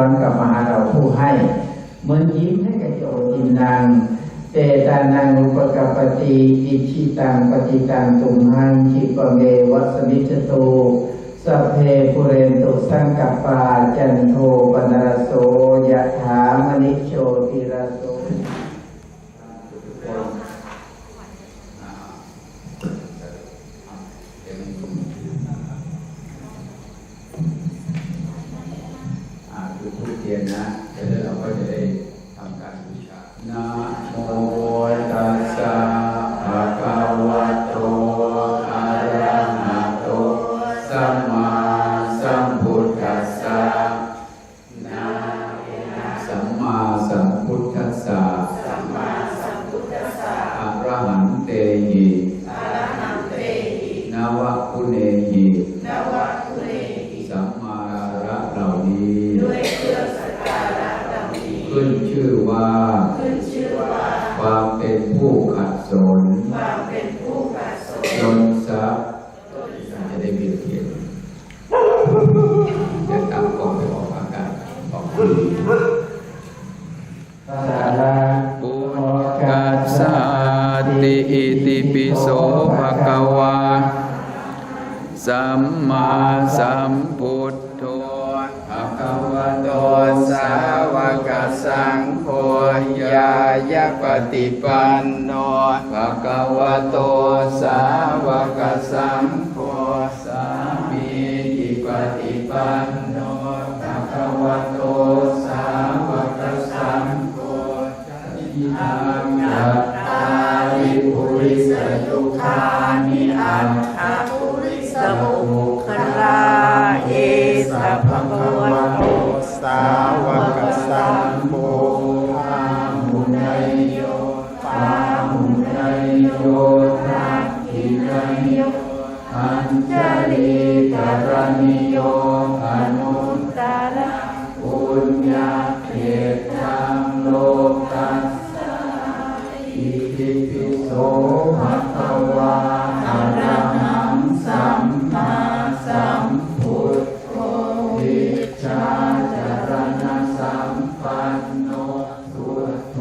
ร้อนกลับมาหาเราผู้ให้เหมือนยิ้มให้กับโจทินนางเตตานังอุปกปติอิชิตังปฏิตังตุมหังคิปเมวัสมิจตุสัพเพปุเรนตุสังกัปปาจันโทปนรโสยะถามณิโชติระ ผู้ขัดสนความเป็นผู้ขัดสนจนซับจะได้เบียดเบียนจะตามกองไปออกอากาศออกทีสาราปุกัสสะติอิติปิโสภะคะวาสัมมาสัมพุาวกสังโฆยายะปฏิปันโนภะคะวะโตสา ภะคะวาอะระหังสัมมาสัมพุทโธวิชาจารณสัมปันโนสุโธ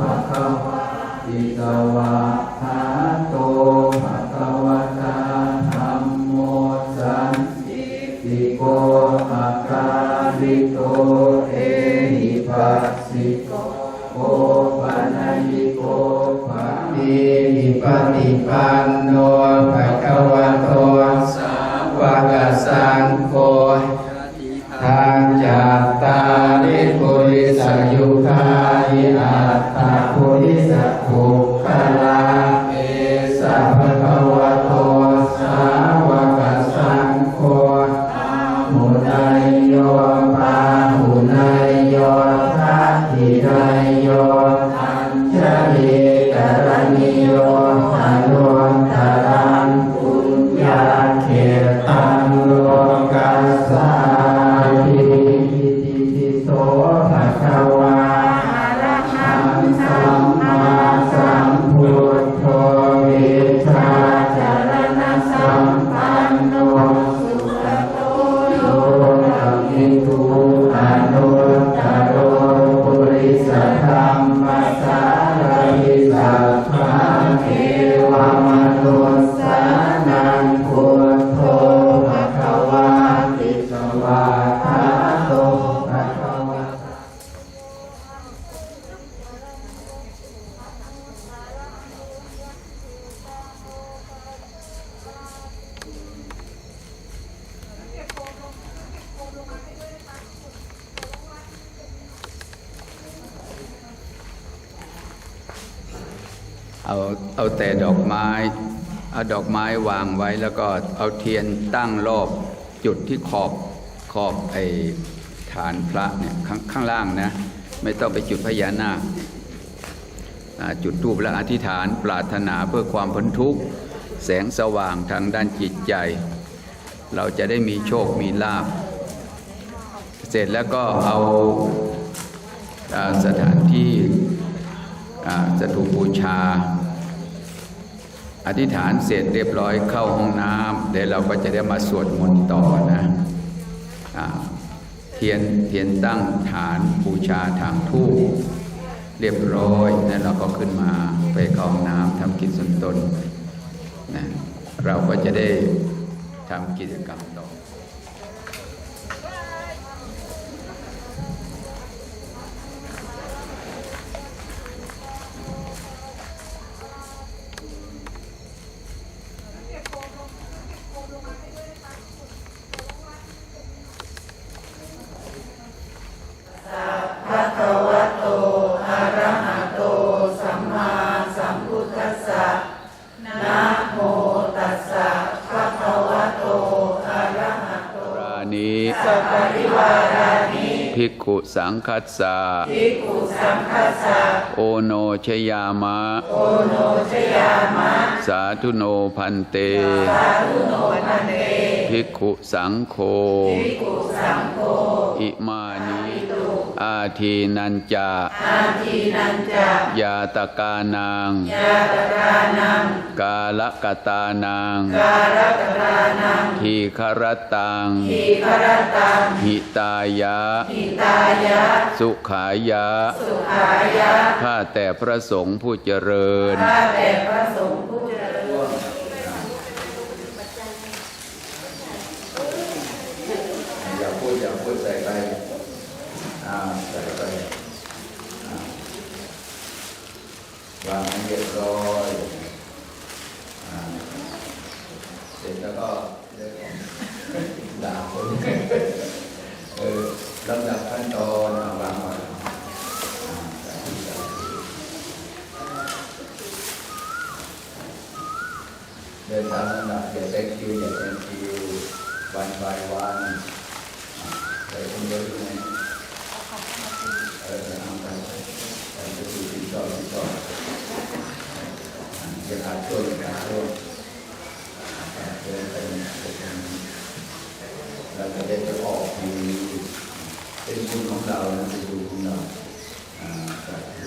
ภะคะวะติสวะหาโตภะคะวะตาธัมโมสันติโกภะคะริโต ปฏิปันโนภะคะวะโตสาวกสังโฆทางจากตาลิปุริสยุคาหิอัตตาปุริสขุขลาเอสัพพะคะวะโตสาวกสังโฆอาหุนายโยปาหุนายโย เอาแต่ดอกไม้ เอาดอกไม้วางไว้แล้วก็เอาเทียนตั้งรอบจุดที่ขอบขอบไอ้ฐานพระเนี่ยข้างข้างล่างนะ ไม่ต้องไปจุดพญานาคจุดทูปและอธิษฐานปรารถนาเพื่อความพ้นทุกข์ แสงสว่างทางด้านจิตใจ เราจะได้มีโชคมีลาภเสร็จแล้วก็เอาสถานที่อ่าจะถูกบูชา อธิษฐานเสร็จเรียบร้อยเข้าห้องน้ำเดี๋ยวเราก็จะได้มาสวดมนต์ต่อนะอ่าเทียนเทียนตั้งฐานบูชาทางทูปเรียบร้อยแล้วเราก็ขึ้นมาไปเข้าห้องน้ำทำกิจส่วนตนนะเราก็จะได้ทำกิจกรรม ขุสังคัสสะภิกขุสังคัสสะโอโนชยามะ โอโนชยามะ สาธุโนพันเต สาธุโนพันเตภิกขุสังโฆภิกขุสังโฆอิมานิ อาทีนันจาอาทีนันจายาตกานังยาตกานัง กาลกตานัง ทีครตัง ทีครตัง หิตายะ หิตายะ สุขายะ สุขายะ ข้าแต่พระสงฆ์ผู้เจริญ ข้าแต่พระสงฆ์ผู้เจริญ อย่าพูดอย่าพูดใส่ไปอ่าใส่ไปอ่าวางให้เรียบร้อยเสร็จแล้วก็เดี๋ยวผมด่าคนเออลำดับขั้นตอนวางไว้เดินตามลำดับอย่าแซงคิวอย่าแซงคิววันไปวันอะไปคนเดียวอยู่ไหนเออเอาไปไปไปดูที่ต่อที่ต่อ จะพาช่วยกันร่วมเดินไปไปตรงนี้เราจะได้ไปออกมีเป็นบุญของเราเป็นบุญของเราอ่าสาธุ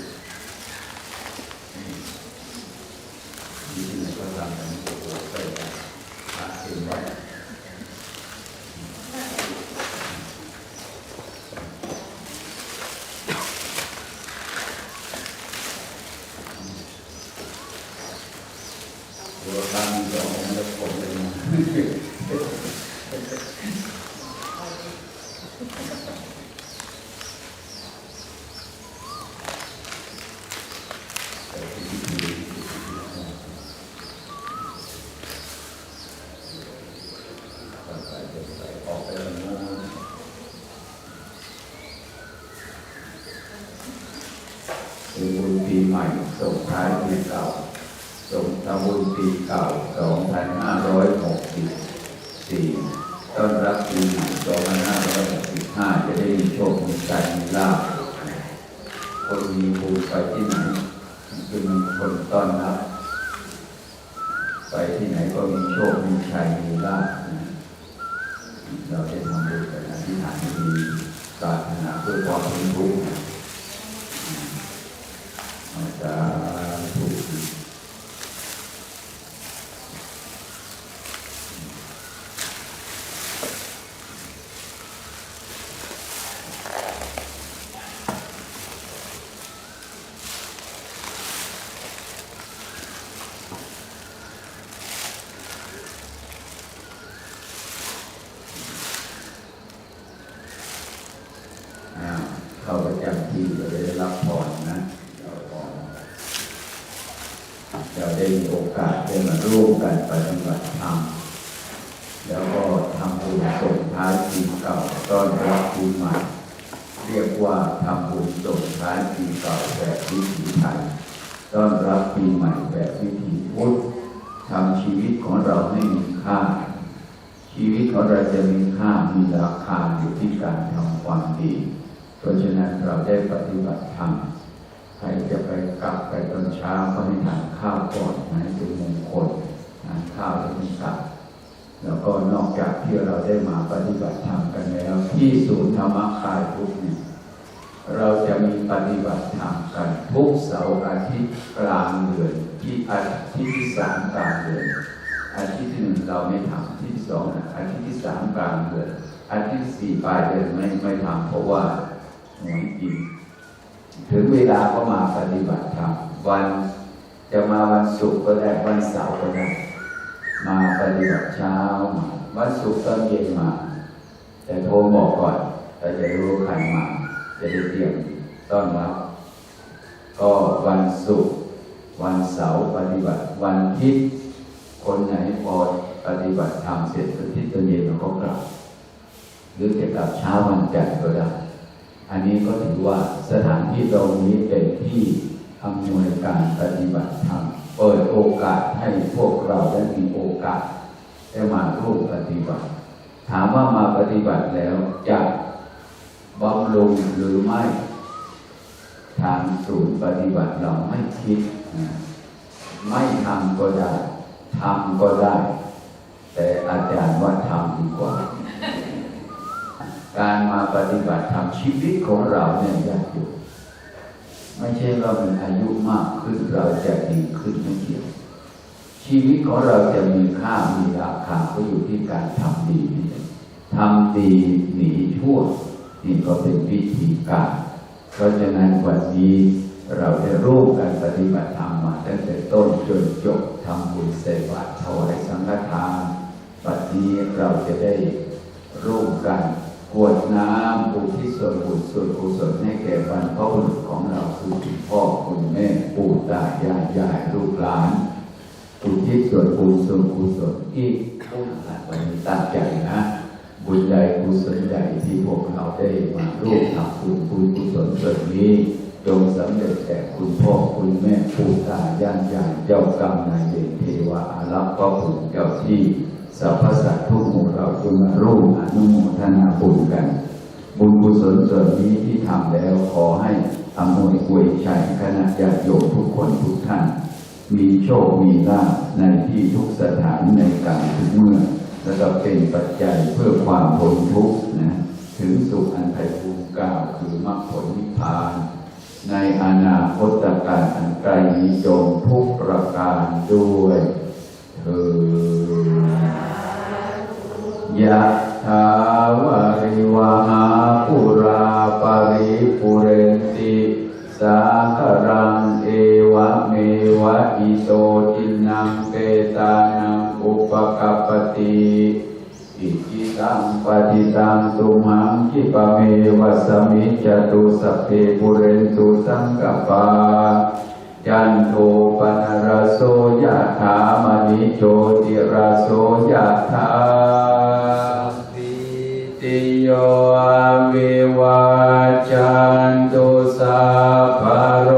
Thank you. ไปที่ไหนคือมีคนต้อนรับ ไปที่ไหนก็มีโชค มีชัย มีลาภนะเราได้ทำบุญกันอธิษฐานดีปรารถนาเพื่อความพ้นทุกข์นะอาจารย์ถูก อ่าเข้าประจำที่เราจะได้รับพรนะเราพรเราได้มีโอกาสได้มาร่วมกันปฏิบัติธรรมแล้วก็ทำบุญส่งท้ายปีเก่าต้อนรับปีใหม่ เรียกว่าทำบุญส่งท้ายปีเก่าแบบวิถีไทยต้อนรับปีใหม่แบบวิถีพุทธทำชีวิตของเราให้มีค่า ชีวิตของเราจะมีค่ามีราคาอยู่ที่การทำความดี เพราะฉะนั้นเราได้ปฏิบัติธรรมใครจะไปกลับไปตอนเช้าก็ให้ทานข้าวก่อนนะเป็นมงคลทานข้าวแล้วมีกลับ แล้วก็นอกจากที่เราได้มาปฏิบัติธรรมกันแล้ว ที่ศูนย์ธรรมกายทุกเนี่ยเราจะมีปฏิบัติธรรมกันทุกเสาร์อาทิตย์กลางเดือนที่อาทิตย์ที่สามกลางเดือนอาทิตย์ที่หนึ่งเราไม่ทำอาทิตย์ที่สองอาทิตย์ที่สามกลางเดือนอาทิตย์ที่สี่ปลายเดือนไม่ไม่ทำเพราะว่าหวยกินถึงเวลาก็มาปฏิบัติธรรมวันจะมาวันศุกร์ก็ได้วันเสาร์ก็ได้ มาปฏิบัติเช้ามาวันศุกร์ตอนเย็นมา แต่โทรบอกก่อนเราจะรู้ใครมา จะได้เตรียมต้อนรับ ก็วันศุกร์วันเสาร์ปฏิบัติวันทิตคนไหนพอปฏิบัติธรรมเสร็จอาทิตย์ตอนเย็นเราก็กลับ หรือจะกลับเช้าวันจันทร์ก็ได้อันนี้ก็ถือว่าสถานที่ตรงนี้เป็นที่อำนวยการปฏิบัติธรรม เปิดโอกาสให้พวกเราได้มีโอกาสได้มาร่วมปฏิบัติ ถามว่ามาปฏิบัติแล้วจะบำรุงหรือไม่ ทางศูนย์ปฏิบัติเราไม่คิดนะไม่ทำก็ได้ทำก็ได้ แต่อาจารย์ว่าทำดีกว่า การมาปฏิบัติธรรมชีวิตของเราเนี่ยยากอยู่ ไม่ใช่ว่ามันอายุมากขึ้นเราจะดีขึ้นไม่เกี่ยวชีวิตของเราจะมีค่ามีราคาก็อยู่ที่การทำดีนี่ทำดีหนีชั่วนี่ก็เป็นวิธีการ เพราะฉะนั้นวันนี้เราได้ร่วมกันปฏิบัติธรรมมาตั้งแต่ต้นจนจบทำบุญใส่บาตรถวายสังฆทานวันนี้เราจะได้ร่วมกัน กวดน้ำอุทิศส่วนบุญส่วนกุศลให้แก่บรรพบุรุษของเราคือคุณพ่อคุณแม่ปู่ตายายยายลูกหลานอุทิศส่วนบุญส่วนกุศลอีกผู้หลานวันนี้ตั้งใจนะบุญใหญ่กุศลใหญ่ที่พวกเราได้มาร่วมทำบุญบุญกุศลส่วนนี้จงสำเร็จแก่คุณพ่อคุณแม่ปู่ตายายยายเจ้ากรรมนายเวรเทวาอารักษ์ก็ผุนเจ้าที่ สรรพสัตว์ทุกหมู่เราจงมาร่วมอนุโมทนาบุญกัน บุญกุศลส่วนนี้ที่ทำแล้วขอให้อำนวยอวยชัยคณะญาติโยมทุกคนทุกท่าน มีโชคมีลาภในที่ทุกสถานในการทุกเมื่อแล้วก็เป็นปัจจัยเพื่อความพ้นทุกข์นะถึงสุขอันไพบูรย์กล่าวคือมรรคผลนิพพาน ในอนาคตการอันไกลนี้จงทุกประการด้วย เธอยะถาวาริวหาปุราปริปุเรนติสาคารังเอวะเมวะอิโตทินังเปตานังอุปกัปปติอิจิตังปฏิตังตุมังคิปเมวะสมิจจตุสัพเพปุเรนตุสังกปา จันโทปนรโสยะถามณิโชติรโสยะถาติโยอาวิวาจันตุสัพพะโร